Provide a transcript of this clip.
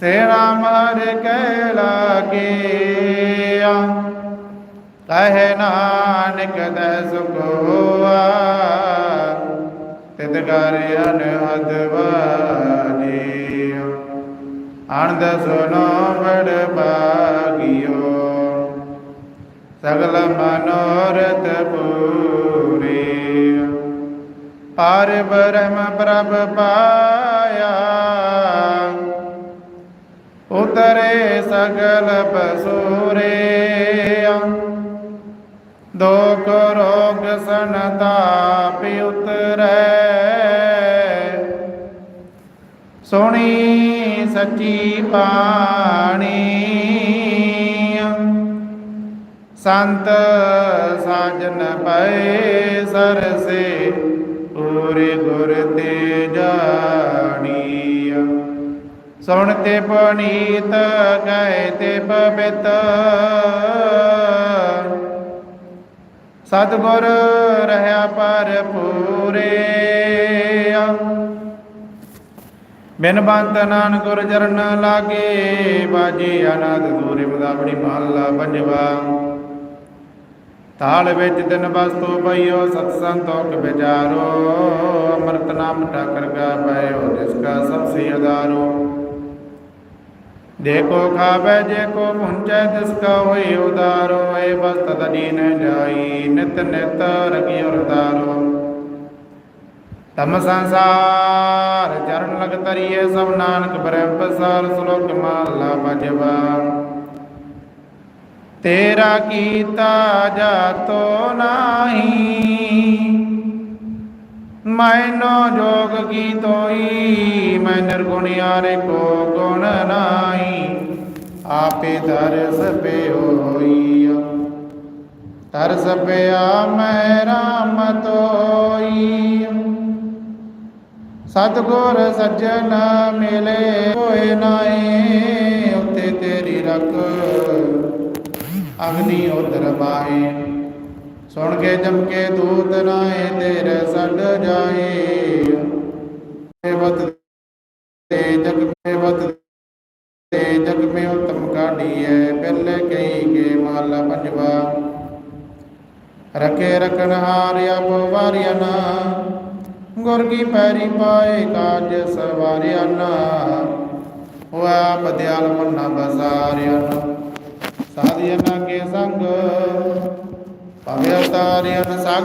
ਸੇ ਰਾਮ ਹਰਿ ਕੈ ਲਾਗਿਆ। ਕਹੇ ਨਾਨਕ ਦੈ ਸੁਖ ਹੋਆ ਤਿਤ ਕਰ ਅਨਹਦ ਵਾਜਿਓ ਆਨੰਦ ਸੁਨੋ ਬੜ ਭਾਗਿਓ, ਸਗਲ ਮਨੋਰਥ ਪੂਰੇ ਪਾਰ ਬ੍ਰਹਮ ਪ੍ਰਭ ਪਾਇਆ ਉਤਰੇ ਸਗਲ ਬਸੂਰੇ ਦੁਖ ਰੋਗ ਸੰਤਾਪ ਉਤਰੈ। ਸੁਣੀ ਸੱਚੀ ਬਾਣੀ। ਸੰਤ ਸਾਜਨ ਪਏ ਸਰਸੇ, ਪੂਰੇ ਗੁਰ ਤੇ ਜਾਣੀ ਸੁਣ ਤੇ ਪਨੀਤ ਗਏ ਤੇ ਪਵਿੱਤ। ਸਤਿਗੁਰ ਰਹਾ ਪਰ ਪੂਰੇ ਬਿਨ ਬੰਤ ਨਾਨਕ ਗੁਰ ਚਰਨ ਲਾਗੇ ਬਾਜੀ ਅਨੰਦ ਦੂਰੇ ਮਦਾਵੜੀ ਮਹੱਲਾ ਪੰਜਵਾ। ਤਾਲ ਵਿੱਚ ਦਿਨ ਵਸਤੂ ਪਈਓ ਸਤ ਸੰਤੋਖ ਵਿਚਾਰੋ। ਅੰਮ੍ਰਿਤ ਨਾਮ ਟਾਕਰ ਕਾ ਪਇਓ ਜਿਸ ਕਾ ਸਭ ਸੇ ਅਦਾਰੋ देखो खावे जे को पुंचे दिसका होई उदारो ए बस तद दीन जाई नित नित रगी और उदारो तम संसार चरण लग तरिए सब नानक ब्रह्म प्रसार श्लोक माला भजवा। तेरा कीता जातो नाहीं। ਨਾਹੀ ਮੈਨੋ ਜੋਗ ਕੀ ਤੋਈ ਮੈਂ ਨਿਰਗੁਣਿਆਰੇ ਕੋ ਗੁਣ ਨਾਹੀ, ਆਪੇ ਦਰਸ ਪੇ ਹੋਈ ਤਰਸ ਪਿਆ ਮੈਂ ਰਾਮ ਤੋਈ ਸਤਗੁਰ ਸੱਜਣ ਮਿਲੇ, ਹੋਏ ਨਾਏ ਉਤੇ ਤੇਰੀ ਰਖ, ਅਗਨੀ ਉਦਰ ਬਾਏ ਸੁਣ ਕੇ ਜਮ ਕੇ ਦੂਤ ਨਾਏ ਤੇਰੇ ਛੱਡ ਜਾਏ ਬਤ ਤੇ ਜਗ ਮੇ ਬਤ ਤੇ ਜਗ ਮੇ ਉਤਮ ਕਾਢੀਐ, ਪਹਿਲੇ ਕਈ ਕੇ ਮਾਲਾ ਪੰਜਵਾ। ਰਖੇ ਰਖਣ ਹਾਰਿਆ ਬਵਾਰਿਆ ਨਾ, ਗੁਰ ਕੀ ਪੈਰੀ ਪਾਏ ਕਾਜ ਸਵਾਰਿਆ ਨਾ। ਹੋਆ ਬਦਿਆਲ ਮੰਨਾ ਬਸਾਰਿਆ ਨਾ। ਸਾਧਿਆ ਨਾ ਕੇ ਸੰਗ ਭਵੇ ਅਵਤਾਰਿਆ ਨ ਸਾਗ